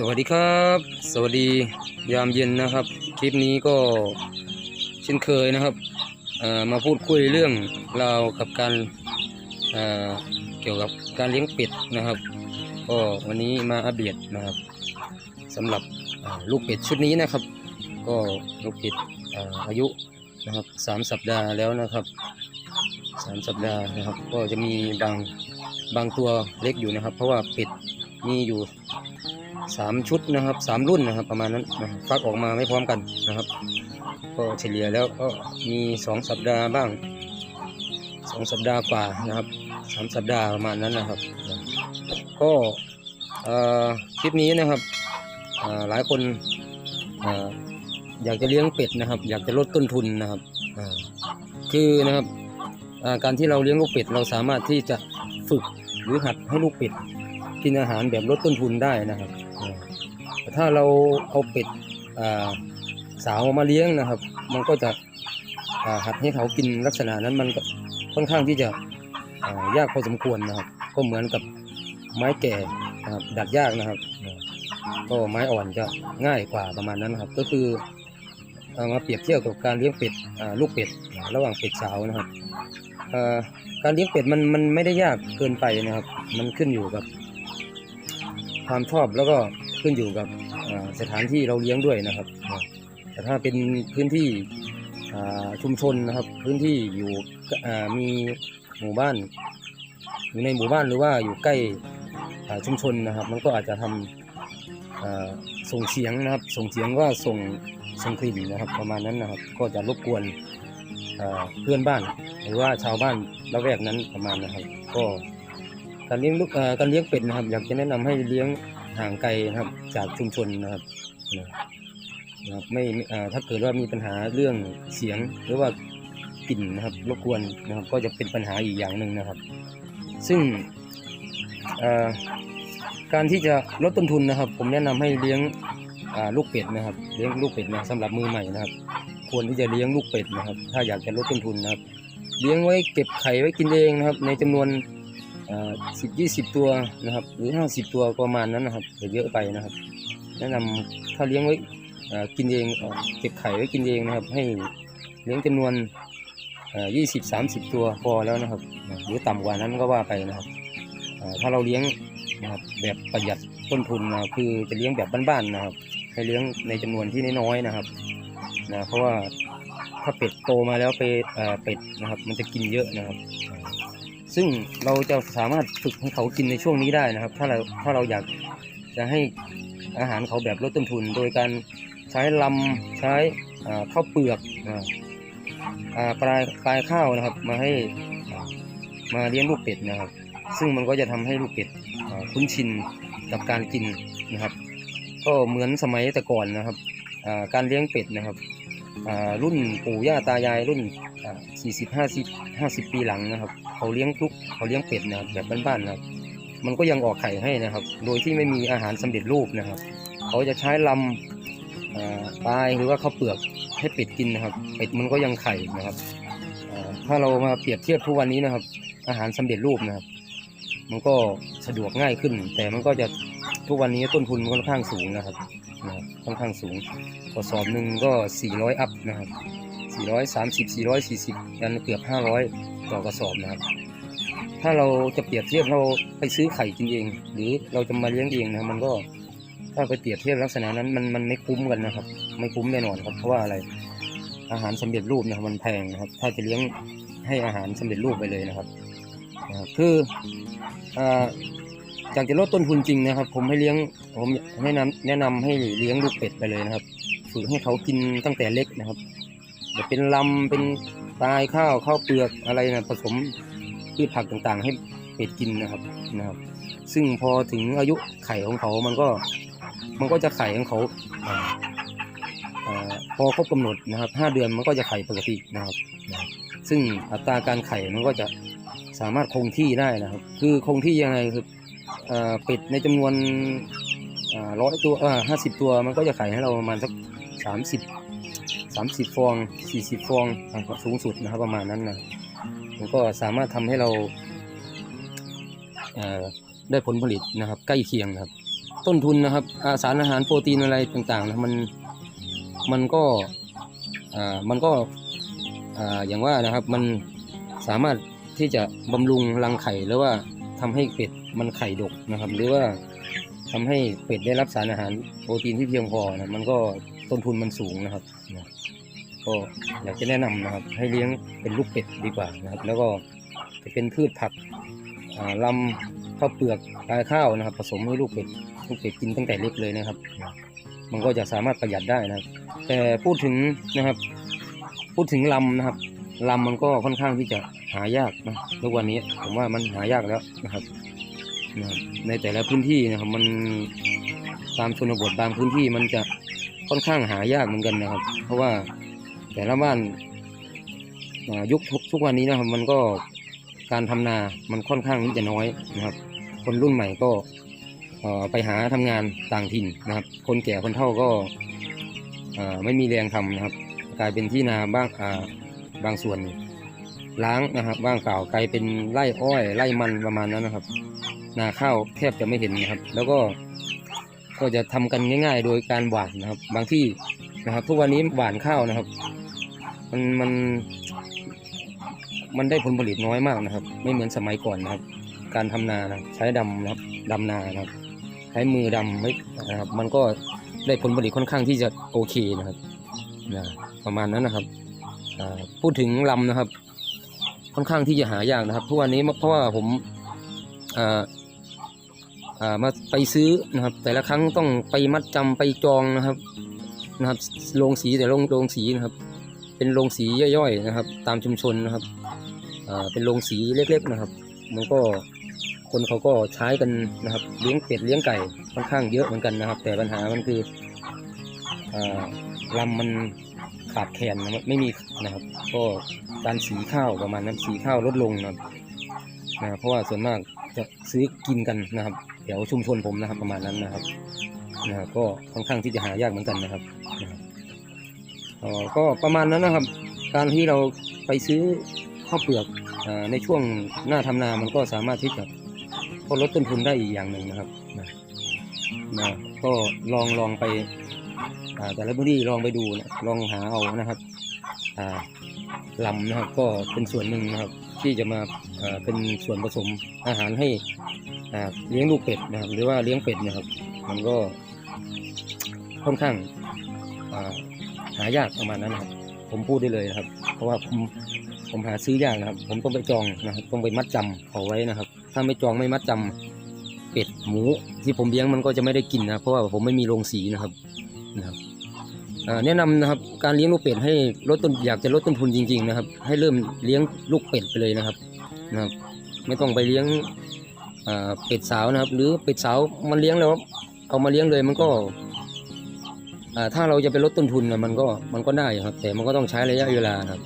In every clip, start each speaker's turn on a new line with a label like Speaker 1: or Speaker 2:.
Speaker 1: สวัสดีครับ สวัสดียามเย็นนะครับ คลิปนี้ก็เช่นเคยนะครับมาพูดคุยเรื่องราวกับการเอ่อเกี่ยวกับการเลี้ยงเป็ดนะครับ ก็วันนี้มาอัปเดตนะครับสำหรับลูกเป็ดชุดนี้นะครับ ก็ลูกเป็ดอาอายุนะครับสามสัปดาห์แล้วนะครับสามสัปดาห์นะครับ ก็จะมีบางบางตัวเล็กอยู่นะครับ เพราะว่าเป็ดมีอยู่ สามชุดนะครับสามรุ่นนะครับ ประมาณนั้นนะฟักออกมาไม่พร้อมกันนะครับ ก็เฉลี่ยแล้วก็มีสองสัปดาห์บ้างสองสัปดาห์กว่านะครับสามสัปดาห์ประมาณนั้นนะครับ ก็เอ่อคลิปนี้นะครับหลายคนอยากจะเลี้ยงเป็ดนะครับ อยากจะลดต้นทุนนะครับคือนะครับการที่เราเลี้ยงลูกเป็ดเราสามารถที่จะฝึกหรือหัดให้ลูกเป็ดกินอาหารแบบลดต้นทุนได้นะครับ ถ้าเราเอาเป็ดสาวมาเลี้ยงนะครับ มันก็จะหัดให้เขากินลักษณะนั้นมันก็ค่อนข้างที่จะยากพอสมควรนะครับ ก็เหมือนกับไม้แก่นะครับดัดยากนะครับ ก็ไม้อ่อนจะง่ายกว่าประมาณนั้นนะครับ ก็คือเอามาเปรียบเทียบกับการเลี้ยงเป็ดลูกเป็ดระหว่างเป็ดสาวนะครับการเลี้ยงเป็ดมันมันไม่ได้ยากเกินไปนะครับ มันขึ้นอยู่กับความชอบแล้วก็ ขึ้นอยู่กับสถานที่เราเลี้ยงด้วยนะครับ แต่ถ้าเป็นพื้นที่ชุมชนนะครับ พื้นที่อยู่มีหมู่บ้าน อยู่ในหมู่บ้านหรือว่าอยู่ใกล้ชุมชนนะครับ มันก็อาจจะทำอ่าส่งเสียงนะครับ ส่งเสียงว่าส่งส่งกลิ่นนะครับ ประมาณนั้นนะครับ ก็จะรบกวนเพื่อนบ้าน หรือว่าชาวบ้านละแวกนั้นประมาณนะครับ ก็การเลี้ยงลูกการเลี้ยงเป็ดนะครับ อยากจะแนะนำให้เลี้ยง ห่างไกลนะครับ จากชุมชนนะครับนะครับไม่ถ้าเกิดว่ามีปัญหาเรื่องเสียงหรือว่ากลิ่นนะครับรบกวนนะครับ ก็จะเป็นปัญหาอีกอย่างหนึ่งนะครับ ซึ่งการที่จะลดต้นทุนนะครับ ผมแนะนำให้เลี้ยงลูกเป็ดนะครับ เลี้ยงลูกเป็ดนะสำหรับมือใหม่นะครับ ควรที่จะเลี้ยงลูกเป็ดนะครับ ถ้าอยากจะลดต้นทุนนะครับ เลี้ยงไว้เก็บไข่ไว้กินเองนะครับ ในจำนวน สิบยี่สิบตัวนะครับ หรือห้าสิบตัวประมาณนั้นนะครับอย่าเยอะไปนะครับ แนะนำถ้าเลี้ยงไว้กินเองเก็บไข่ไว้กินเองนะครับ ให้เลี้ยงจำนวนยี่สิบสามสิบตัวพอแล้วนะครับ หรือต่ำกว่านั้นก็ว่าไปนะครับถ้าเราเลี้ยงนะครับแบบประหยัดต้นทุนนะคือจะเลี้ยงแบบบ้านๆนะครับ ให้เลี้ยงในจำนวนที่น้อยๆนะครับนะเพราะว่าถ้าเป็ดโตมาแล้วไปเป็ดนะครับ มันจะกินเยอะนะครับ ซึ่งเราจะสามารถฝึกให้เขากินในช่วงนี้ได้นะครับ ถ้าเราถ้าเราอยากจะให้อาหารเขาแบบลดต้นทุน โดยการใช้ลำใช้ข้าวเปลือกอปลายปลายข้าวนะครับ มาให้มาเลี้ยงลูกเป็ดนะครับ ซึ่งมันก็จะทำให้ลูกเป็ดคุ้นชินกับการกินนะครับ ก็เหมือนสมัยแต่ก่อนนะครับการเลี้ยงเป็ดนะครับ รุ่นปู่ย่าตายายรุ่นสี่สิบห้าสิบห้าสิบปีหลังนะครับ เขาเลี้ยงลูกเขาเลี้ยงเป็ดนะบแบบบ้านๆนะครับ มันก็ยังออกไข่ให้นะครับ โดยที่ไม่มีอาหารสำเร็จรูปนะครับ เขาจะใช้ลำปลายหรือว่าข้าวเปลือกให้เป็ดกินนะครับ เป็ดมันก็ยังไข่นะครับถ้าเรามาเปรียบเทียบทุกวันนี้นะครับ อาหารสำเร็จรูปนะครับ มันก็สะดวกง่ายขึ้น แต่มันก็จะทุกวันนี้ต้นทุนมันค่อนข้างสูงนะครับ นะครับค่อนข้างสูงกระสอบหนึ่งก็ 400 อัพนะครับ430 440ยันเกือบ 500 ต่อกระสอบนะครับ ถ้าเราจะเปรียบเทียบเราไปซื้อไข่กินเอง หรือเราจะมาเลี้ยงเองนะมันก็ถ้าไปเปรียบเทียบลักษณะนั้นมันมันไม่คุ้มกันนะครับ ไม่คุ้มแน่นอนครับเพราะว่าอะไรอาหารสำเร็จรูปนะครับมันแพงนะครับ ถ้าจะเลี้ยงให้อาหารสำเร็จรูปไปเลยนะครับนะครับคือ อ่าอยากจะลดต้นทุนจริงนะครับ ผมให้เลี้ยงผมแนะนำแนะนำให้เลี้ยงลูกเป็ดไปเลยนะครับ ฝึกให้เขากินตั้งแต่เล็กนะครับจะเป็นลำเป็นปลายข้าวข้าวเปลือกอะไรนะผสมพืชผักต่างๆ ให้เป็ดกินนะครับนะครับ ซึ่งพอถึงอายุไข่ของเขามันก็ มันก็จะไข่ของเขาพอครบกำหนดนะครับห้าเดือนมันก็จะไข่ปกตินะครับนะซึ่งอัตราการไข่มันก็จะสามารถคงที่ได้นะครับ คือคงที่ยังไงคือ เป็ดในจำนวนร้อยตัวห้าสิบตัวมันก็จะไข่ให้เราประมาณสักสามสิบสามสิบฟองสี่สิบฟองอะสูงสุดนะครับประมาณนั้นนะมันก็สามารถทำให้เราเได้ผลผลิตนะครับ ใกล้เคียงครับ ต้นทุนนะครับาสารอาหารโปรตีนอะไรต่างๆนะมันมันก็มันก็อ่าอย่างว่านะครับมันสามารถที่จะบำรุงรังไข่หรือว่า ทำให้เป็ดมันไข่ดกนะครับ หรือว่าทำให้เป็ดได้รับสารอาหารโปรตีนที่เพียงพอนะมันก็ต้นทุนมันสูงนะครับนะก็อยากจะแนะนำนะครับ ให้เลี้ยงเป็นลูกเป็ดดีกว่านะครับ แล้วก็จะเป็นพืชผักอ่าลำข้าวเปลือกปลายข้าวนะครับ ผสมให้ลูกเป็ดลูกเป็ดกินตั้งแต่เล็กเลยนะครับ มันก็จะสามารถประหยัดได้นะครับ แต่พูดถึงนะครับ พูดถึงลำนะครับลำมันก็ค่อนข้างที่จะ หายากนะทุกวันนี้ผมว่ามันหายากแล้วนะครับในแต่ละพื้นที่นะครับมันตามชนบทบางพื้นที่มันจะค่อนข้างหายากเหมือนกันนะครับ เพราะว่าแต่ละบ้านยุคทุกวันนี้นะครับ มันก็การทำนา มันค่อนข้างที่จะน้อยนะครับ คนรุ่นใหม่ก็ไปหาทำงานต่างถิ่นนะครับ คนแก่คนเฒ่าก็ไม่มีแรงทำนะครับ กลายเป็นที่นาบ้างบางส่วน ล้างนะครับบ้างเปล่ากลายเป็นไร่อ้อยไร่มันประมาณนั้นนะครับ นาข้าวแทบจะไม่เห็นนะครับ แล้วก็ก็จะทำกันง่าย ๆ โดยการหว่านนะครับ บางที่นะครับ ทุกวันนี้หว่านข้าวนะครับ มันมันมันได้ผลผลิตน้อยมากนะครับ ไม่เหมือนสมัยก่อนนะครับ การทำนานะใช้ดำนะครับดำนานะครับ ใช้มือดำไม่นะครับ มันก็ได้ผลผลิตค่อนข้างที่จะโอเคนะครับนะประมาณนั้นนะครับอ่าพูดถึงลำนะครับ ค่อนข้างที่จะหายากนะครับทุกวันนี้เพราะว่าผมมาไปซื้อนะครับ แต่ละครั้งต้องไปมัดจำไปจองนะครับนะครับโรงสีแต่โรงโรงสีนะครับ เป็นโรงสีย่อยๆนะครับ ตามชุมชนนะครับเป็นโรงสีเล็กๆนะครับ มันก็คนเขาก็ใช้กันนะครับ เลี้ยงเป็ดเลี้ยงไก่ค่อนข้างเยอะเหมือนกันนะครับ แต่ปัญหามันคืออ่าลำมัน ขาดแคลนนะครับไม่มีนะครับ ก็การสีข้าวประมาณนั้นสีข้าวลดลงนะครับนะเพราะว่าส่วนมากจะซื้อกินกันนะครับแถวชุมชนผมนะครับประมาณนั้นนะครับนะก็ค่อนข้างที่จะหายากเหมือนกันนะครับอ่อก็ประมาณนั้นนะครับ การที่เราไปซื้อข้าวเปลือกอในช่วงหน้าทำนามันก็สามารถที่จะลดต้นทุนได้อีกอย่างหนึ่งนะครับนะนะก็ลองลองไป แต่ละพื้นที่ลองไปดูนะลองหาเอานะครับลำนะครับก็เป็นส่วนหนึ่งนะครับที่จะมาเป็นส่วนผสมอาหารให้เลี้ยงลูกเป็ดนะครับ หรือว่าเลี้ยงเป็ดนะครับ มันก็ค่อนข้างาหายากประมาณนั้นนะครับผมพูดได้เลยนะครับ เพราะว่าผมผมหาซื้อยากนะครับ ผมต้องไปจองนะครับต้องไปมัดจำเขาไว้นะครับ ถ้าไม่จองไม่มัดจำเป็ดหมู ที่ผมเลี้ยงมันก็จะไม่ได้กินนะเพราะว่าผมไม่มีโรงสีนะครับนะครับ แนะนำนะครับการเลี้ยงลูกเป็ดให้ลดต้นอยากจะลดต้นทุนจริง ๆ นะครับ ให้เริ่มเลี้ยงลูกเป็ดไปเลยนะครับนะครับ ไม่ต้องไปเลี้ยงเป็ดสาวนะครับ หรือเป็ดสาวมันเลี้ยงแล้วเอามาเลี้ยงเลยมันก็ถ้าเราจะไปลดต้นทุนนะมันก็มันก็ได้ครับ แต่มันก็ต้องใช้ระยะเวลาครับ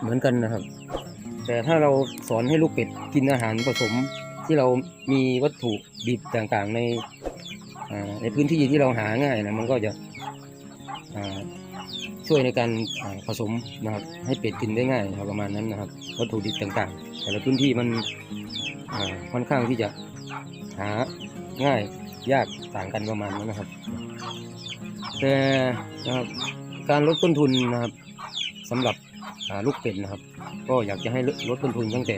Speaker 1: เหมือนกันนะครับ แต่ถ้าเราสอนให้ลูกเป็ดกินอาหารผสมที่เรามีวัตถุดิบต่างๆใน ในพื้นที่ที่เราหาง่ายนะมันก็จะช่วยในการผสมนะครับให้เป็ดกินได้ง่ายรประมาณนั้นนะครับ วัตถุดิบต่างๆ แต่ละพื้นที่มันค่อนข้างที่จะหาง่ายยากต่างกันประมาณนั้นนะครับ แต่นะครับการลดต้นทุนนะครับสำหรับลูกเป็ดนะครับ ก็อยากจะให้ลดลดต้นทุนตั้งแต่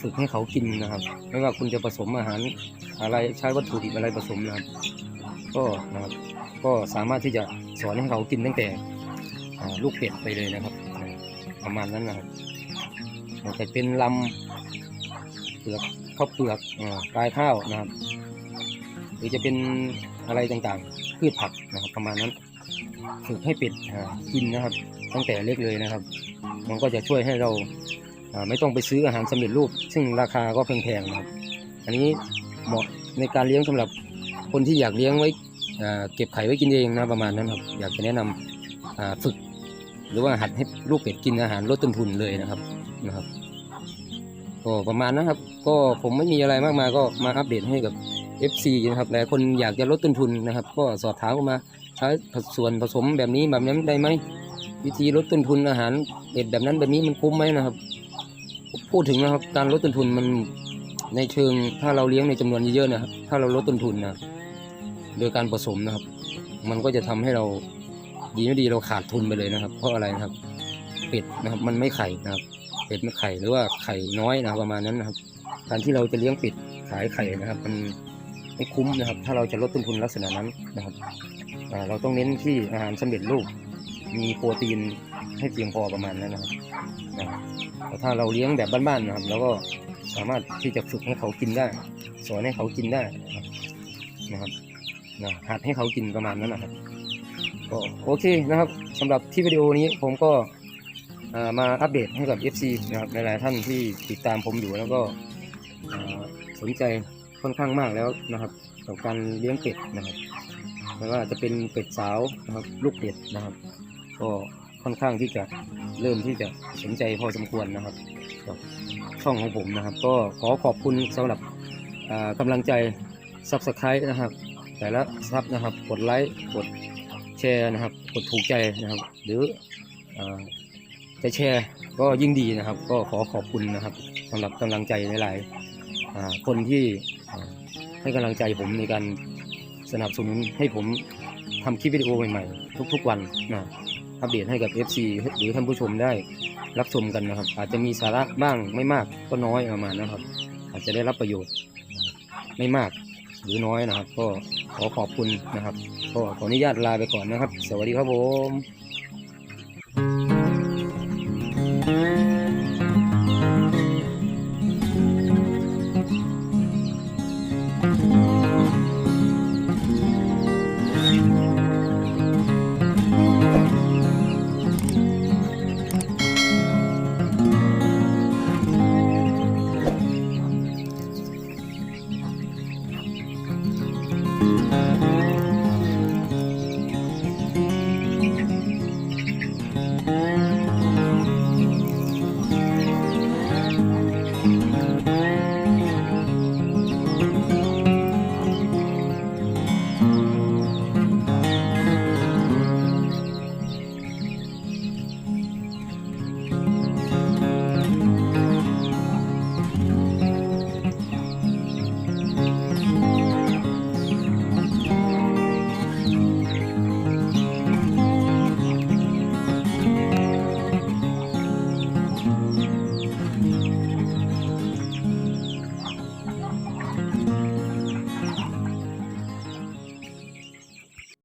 Speaker 1: ฝึกให้เขากินนะครับ ไม่ว่าคุณจะผสมอาหารอะไรใช้วัตถุดิบอะไรผสมนะครับ ก็นะครับก็สามารถที่จะสอนให้เขากินตั้งแต่ลูกเป็ดไปเลยนะครับ ประมาณนั้นนะครับแต่เป็นลำเปลือกข้าวเปลือกอ่าปลายข้าวนะครับ หรือจะเป็นอะไรต่างๆพืชผักนะครับประมาณนั้นฝึกให้เป็ดกินนะครับ ตั้งแต่เล็กเลยนะครับ มันก็จะช่วยให้เรา ไม่ต้องไปซื้ออาหารสำเร็จรูป ซึ่งราคาก็แพงๆนะครับ อันนี้เหมาะในการเลี้ยงสำหรับคนที่อยากเลี้ยงไว้เก็บไข่ไว้กินเองนะประมาณนั้นครับ อยากจะแนะนำอ่าฝึก หรือว่าหัดให้ลูกเป็ดกินอาหารลดต้นทุนเลยนะครับนะครับก็ประมาณนั้นครับ ก็ผมไม่มีอะไรมากมายก็มาอัปเดตให้กับ FC นะครับหลายคนอยากจะลดต้นทุนนะครับ ก็สอบถามมาใช้ส่วนผสมแบบนี้แบบนั้นได้ไหมวิธีลดต้นทุนอาหารเด็ดแบบนั้นแบบนี้มันคุ้มไหมนะครับ พูดถึงนะครับ การลดต้นทุนมันในเชิงถ้าเราเลี้ยงในจำนวนเยอะๆนะครับ ถ้าเราลดต้นทุนนะโดยการผสมนะครับ มันก็จะทำให้เราดีไม่ดีเราขาดทุนไปเลยนะครับ เพราะอะไรนะครับ เป็ดนะครับ มันไม่ไข่นะครับ เป็ดไม่ไข่หรือว่าไข่น้อยนะรประมาณนั้นนะครับ การที่เราจะเลี้ยงเป็ดขายไข่นะครับ มันไม่คุ้มนะครับ ถ้าเราจะลดต้นทุนลักษณะนั้นนะครับเราต้องเน้นที่อาหารสำเร็จรูป มีโปรตีนให้เพียงพอประมาณนั้นนะครับอ่าแต่ถ้าเราเลี้ยงแบบบ้านๆนะครับเราก็สามารถที่จะฝึกให้เขากินได้ สอนให้เขากินได้นะครับนะครับนะหัดให้เขากินประมาณนั้นนะครับก็โอเคนะครับสำหรับที่วิดีโอนี้ผมก็มาอัปเดตให้กับ FC นะครับหลายๆท่านที่ติดตามผมอยู่แล้วก็สนใจค่อนข้างมากแล้วนะครับกับการเลี้ยงเป็ดนะครับไม่ว่าจะเป็นเป็ดสาวนะครับลูกเป็ดนะครับ ก็ค่อนข้างที่จะเริ่มที่จะสนใจพอสมควรนะครับกับช่องของผมนะครับ ก็ขอขอบคุณสำหรับอ่ากำลังใจ Subscribe นะครับ แต่ละซับนะครับกดไลค์กดแชร์นะครับ กดถูกใจนะครับ หรือจะแชร์ก็ยิ่งดีนะครับ ก็ขอขอบคุณนะครับสำหรับกำลังใจหลายๆคนที่ให้กำลังใจผมในการสนับสนุนให้ผมทำคลิปวิดีโอใหม่ๆ ทุกๆวันนะ อัปเดตให้กับ FC หรือท่านผู้ชมได้รับชมกันนะครับ อาจจะมีสาระบ้างไม่มากก็น้อยประมาณนะครับ อาจจะได้รับประโยชน์ไม่มากหรือน้อยนะครับ ก็ขอขอบคุณนะครับ ก็ขออนุญาตลาไปก่อนนะครับ สวัสดีครับผม